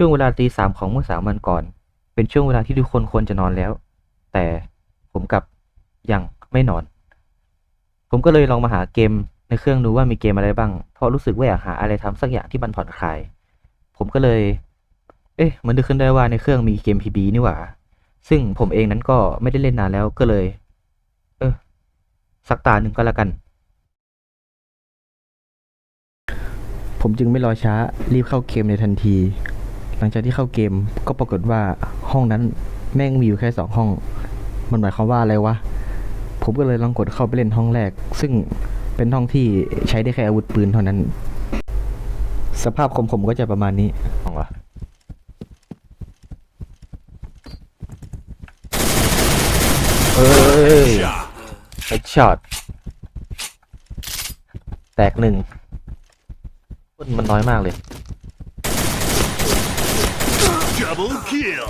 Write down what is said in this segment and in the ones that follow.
ช่วงเวลาตีสามของเมื่อสามวันก่อน เป็นช่วงเวลาที่ทุกคนควรจะนอนแล้ว แต่ผมกลับยังไม่นอน ผมก็เลยลองมาหาเกมในเครื่องดูว่ามีเกมอะไรบ้าง เพราะรู้สึกว่าอยากหาอะไรทำสักอย่างที่มันผ่อนคลาย ผมก็เลย เอ๊ะ มันนึกขึ้นได้ว่าในเครื่องมีเกม PB นี่หว่า ซึ่งผมเองนั้นก็ไม่ได้เล่นนานแล้วก็เลย เออสักตาหนึ่งก็แล้วกัน ผมจึงไม่รอช้ารีบเข้าเกมในทันที หลังจากที่เข้าเกมก็ปรากฏว่าห้องนั้นแม่งมีอยู่แค่สองห้อง มันหมายความว่าอะไรวะ ผมก็เลยลองกดเข้าไปเล่นห้องแรก ซึ่งเป็นห้องที่ใช้ได้แค่อาวุธปืนเท่านั้น สภาพของผมก็จะประมาณนี้ห้องวะเอ้ยเฮดช็อต แตกหนึ่งมันน้อยมากเลย Double kill.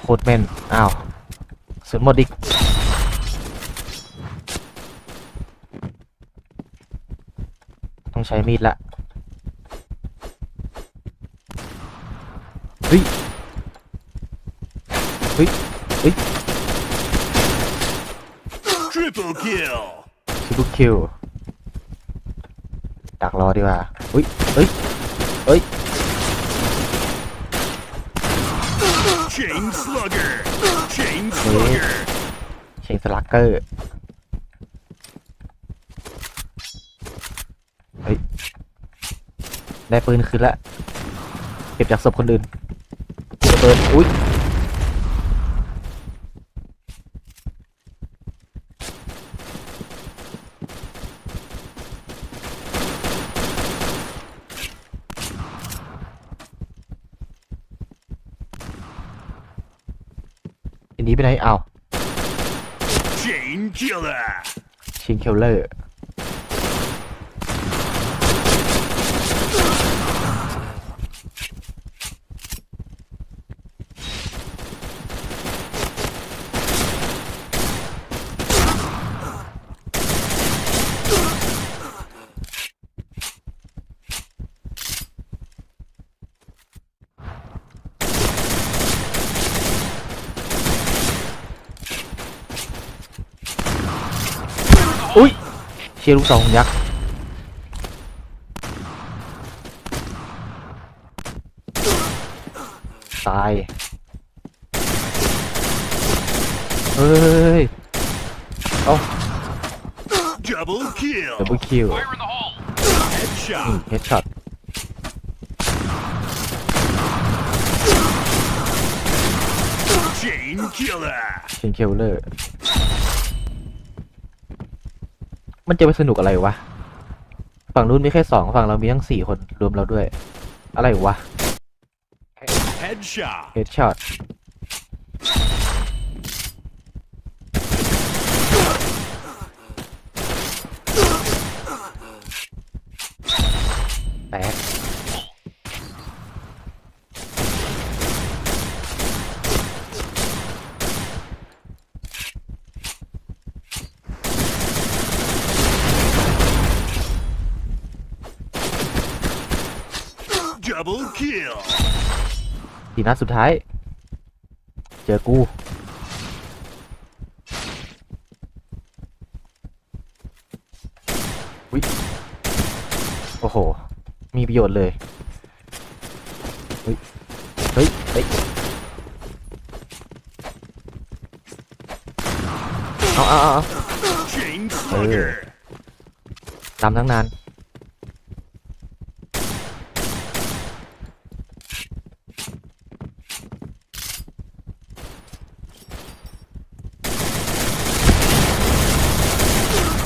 โคตรแม่น อ้าวสุดหมดอีก ต้องใช้มีดละเฮ้ยเฮ้ยเฮ้ย Triple kill. ซิบุคิวดักรอดีกว่าเฮ้ยเฮ้ยเฮ้ย Chain slugger. Chain slugger. เชงสลักเกอร์เฮ้ย ได้ปืนคืนละ เก็บจากศพคนอื่นเปิดอุ้ย นี้ไปไหนเอา Chain killer. ชิงเคลเลอร์ อุ้ยเชียร์ลูกสองยักษ์ตายเฮ้ยเอ้า Double kill. ดับเบิลคิว Headshot. เฮดช็อต Chain killer. ชิงเคลเลอร์ มันจะไปสนุกอะไรวะ ฝั่งนู้นมีแค่สองฝั่งเรามีทั้งสี่คนรวมเราด้วย อะไรวะ Headshot. เฮดช็อตแตก Double kill. ทีนัดสุดท้าย เจอกูวิโอ้โห มีประโยชน์เลยเฮ้ยเฮ้ยเฮ้ยเอาเอาเอาเอา Chain slugger. ตามตั้งนาน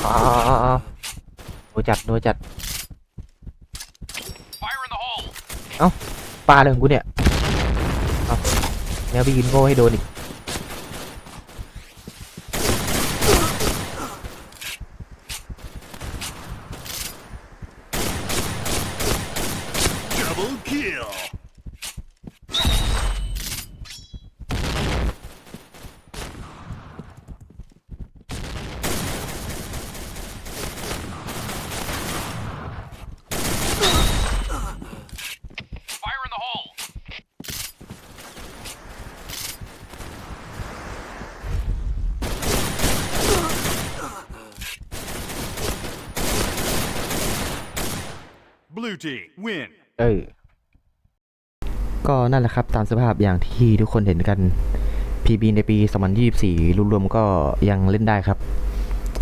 อ๋ออ๋ออ๋อ โดนจัดโดนจัด เอ้าปลาเลยของกูเนี่ย เอ้าแนวไปยินโง่ให้โดนอีก Double kill. Blue team win. เออก็นั่นแหละครับตามสภาพอย่างที่ทุกคนเห็นกัน PB ในปี 2024 รวมๆก็ยังเล่นได้ครับ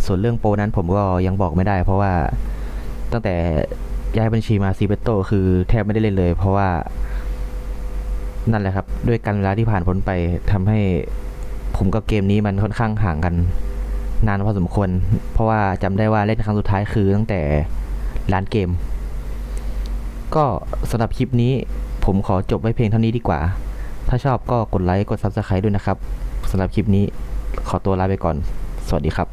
ส่วนเรื่องโปรนั้นผมก็ยังบอกไม่ได้ เพราะว่าตั้งแต่ย้ายบัญชีมาซีเบโตคือแทบไม่ได้เล่นเลย เพราะว่า นั่นแหละครับ ด้วยการเวลาที่ผ่านพ้นไปทำให้ผมกับเกมนี้มันค่อนข้างห่างกัน นานพอสมควร เพราะว่าจำได้ว่าเล่นครั้งสุดท้ายคือตั้งแต่ร้านเกม ก็สำหรับคลิปนี้ผมขอจบไว้เพียงเท่านี้ดีกว่า ถ้าชอบก็กดไลค์ กด Subscribe ด้วยนะครับสำหรับคลิปนี้ขอตัวลาไปก่อน สวัสดีครับ